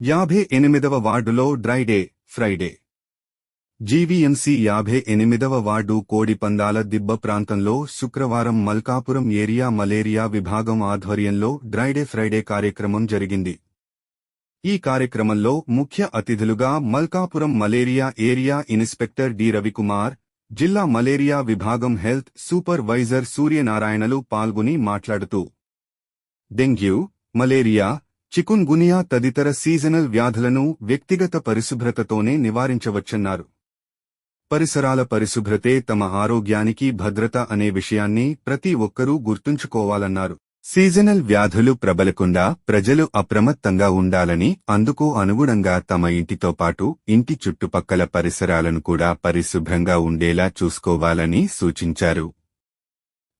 యాభై ఎనిమిదవ వార్డులో డ్రైడే ఫ్రైడే. జీవీఎంసీ యాభై ఎనిమిదవ వార్డు కోడిపందాల దిబ్బ ప్రాంతంలో శుక్రవారం మల్కాపురం ఏరియా మలేరియా విభాగం ఆధ్వర్యంలో డ్రైడే ఫ్రైడే కార్యక్రమం జరిగింది. ఈ కార్యక్రమంలో ముఖ్య అతిథులుగా Malkapuram malaria area inspector D Ravikumar జిల్లా మలేరియా విభాగం హెల్త్ సూపర్వైజర్ సూర్యనారాయణలు పాల్గొని మాట్లాడుతూ డెంగ్యూ మలేరియా చికున్ గునియా తదితర సీజనల్ వ్యాధులను వ్యక్తిగత పరిశుభ్రతతోనే నివారించవచ్చన్నారు. పరిసరాల పరిశుభ్రతే తమ ఆరోగ్యానికి భద్రత అనే విషయాన్ని ప్రతి ఒక్కరూ గుర్తుంచుకోవాలన్నారు. సీజనల్ వ్యాధులు ప్రబలకుండా ప్రజలు అప్రమత్తంగా ఉండాలని అందుకు అనుగుణంగా తమ ఇంటితో పాటు ఇంటి చుట్టుపక్కల పరిసరాలను కూడా పరిశుభ్రంగా ఉండేలా చూసుకోవాలని సూచించారు.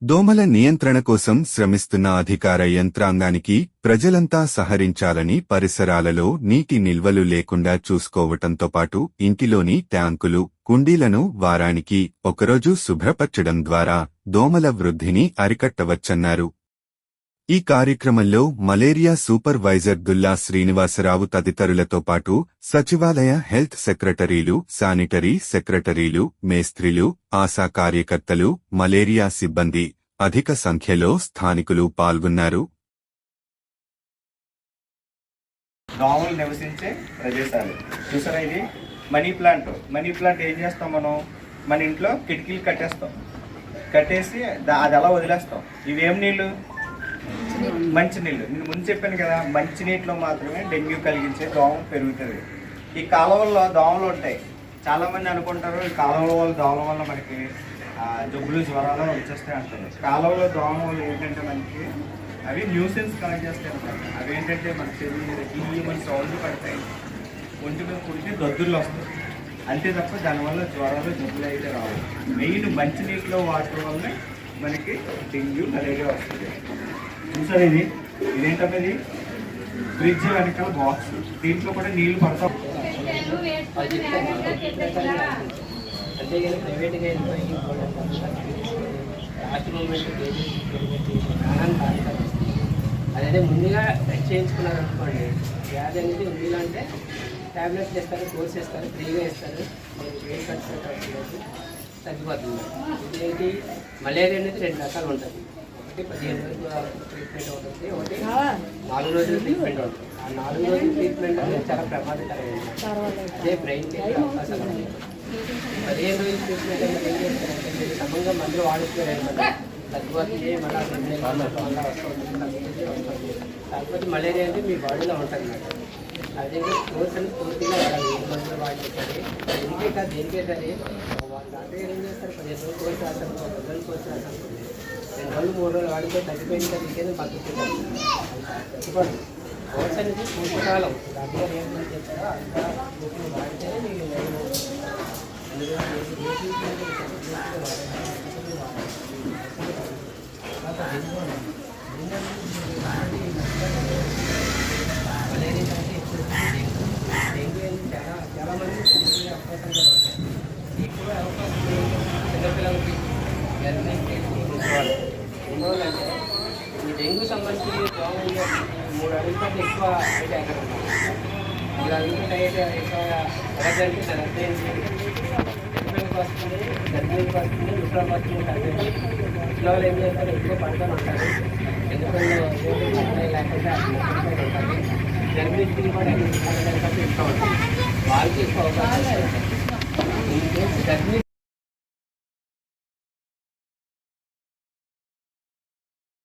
దోమల నియంత్రణ కోసం శ్రమిస్తున్న అధికార యంత్రాంగానికి ప్రజలంతా సహరించాలని పరిసరాలలో నీటి నిల్వలు లేకుండా చూసుకోవటంతో పాటు ఇంటిలోని ట్యాంకులు కుండీలను వారానికి ఒకరోజు శుభ్రపరచడం ద్వారా దోమల వృద్ధిని అరికట్టవచ్చన్నారు. ఈ కార్యక్రమంలో మలేరియా సూపర్వైజర్ దుల్లా శ్రీనివాసరావు తదితరులతో పాటు సచివాలయ హెల్త్ సెక్రటరీలు శానిటరీ సెక్రటరీలు మేస్త్రీలు ఆశా కార్యకర్తలు మలేరియా సిబ్బంది అధిక సంఖ్యలో స్థానికులు పాల్గొన్నారు. దోమలు నివసించే ప్రదేశాలు. చూసారా ఇది? Money plant. మనీ ప్లాంట్ ఏం చేస్తాం మనం? మన ఇంట్లో కిటికీలు కట్టేస్తాం. కట్టేసి అది అలా వదిలేస్తాం. ఇవేం నీళ్ళు? మంచి నీళ్ళు. నేను ముందు చెప్పాను కదా మంచి నీటిలో మాత్రమే డెంగ్యూ కలిగించే దోమ పెరుగుతుంది ఈ కాలువల్లో దోమలు ఉంటాయి. చాలా మంది అనుకుంటారు ఈ కాలువల వల్ల దోమల వల్ల మనకి జబ్బులు జ్వరాలు వచ్చేస్తాయి అంటారు. కాలంలో దోమలు ఏంటంటే మనకి అవి న్యూసెన్స్ కలెక్ట్ చేస్తాయి అనమాట అవి ఏంటంటే మన శరీరం ఈ మన సౌండ్ పడతాయి. ఒంటి మీద కుడితే దద్దుర్లు వస్తాయి. అంతే తప్ప దానివల్ల జ్వరాలు జబ్బులు అయితే రావు. మెయిన్ మంచినీటిలో వాటర్ వల్ల మనకి డెంగ్యూ మలేరియా వస్తుంది. చూసారు ఇది? ఇదేంటమ్మా ఇది ఫ్రిడ్జ్ వెనకాల బాక్స్ దీంట్లో కూడా నీళ్ళు పడతాం అంతేగాని ప్రైవేట్గా వెళ్ళిపోయి లాస్ట్ మూమెంట్ ప్రాణాన్ని కాదు అదే ముందుగా చేయించుకున్నారు అనుకోండి వ్యాధి అనేది ఉంది అంటే ట్యాబ్లెట్స్ ఇస్తారు కోర్స్ ఇస్తారు ఫ్రీగా ఇస్తారు. మీరు ఖర్చు తగ్గిపోతుంది ఇదేంటి? మలేరియా అనేది రెండు రకాలు ఉంటుంది ఒకటి పదిహేను రోజులు ట్రీట్మెంట్ ఉంటుంది ఒకటి నాలుగు రోజులు ట్రీట్మెంట్ ఉంటుంది ఆ నాలుగు రోజులు ట్రీట్మెంట్ అనేది చాలా ప్రమాదకరమైనది. అదే బ్రెయిన్కి అవకాశాలు ఉన్నాయి. పదిహేను రోజులు ట్రీట్మెంట్ ఏం మందులు వాడుతున్నారు మళ్ళీ తగ్గిపోతుంది మళ్ళీ కాకపోతే మలేరియా అంటే మీ బాడీలో ఉంటుంది మేడం. అదే కోర్స్ అని పూర్తిగా వాడాలి ఏ మందులు వాడితే దేనికే కాదు దేనికే సరే వాళ్ళు డాక్టర్ ఏం చేస్తారు? పదిహేను రోజులు కోర్స్ రాస్తారు ఒక రోజులు కోర్స్ రాస్తారు రెండు రోజులు మూడు రోజులు వాడితే తగ్గిపోయిన కదా ఇంకేదో బతుకుతుంది తగ్గిపోండి కోర్స్ అనేది పూర్తికాలం డాక్టర్ ఏం చెప్తారో అంతా పూర్తిగా వాడితేనే మీకు నేను చాలా మంది చనిపోయే అవకాశం కూడా ఉంటాయి. ఎక్కువ అవకాశం చిన్నపిల్లలకి గర్భిణీకి తీసుకోవాలి ఎందువల్లంటే ఈ డెంగ్యూ సంబంధించి దోమలు మూడు అడుగుల కంటే ఎక్కువ హైట్ ఎక్కడ మూడు అడుగుల హైట్ ఎక్కువ ఎవరికంటే చిన్నపిల్లలకి వస్తుంది గర్భిణీకి వస్తుంది ముసలికి వస్తుంది కాబట్టి పిల్లలు ఏం చేస్తారు? ఎక్కువ పడుకొని ఉంటారు ఎందుకంటే లేకపోతే జర్నలిస్టులు కూడా ఎక్కువ ఉంటారు వాళ్ళకి ఎక్కువ అవకాశం ఉంటుంది.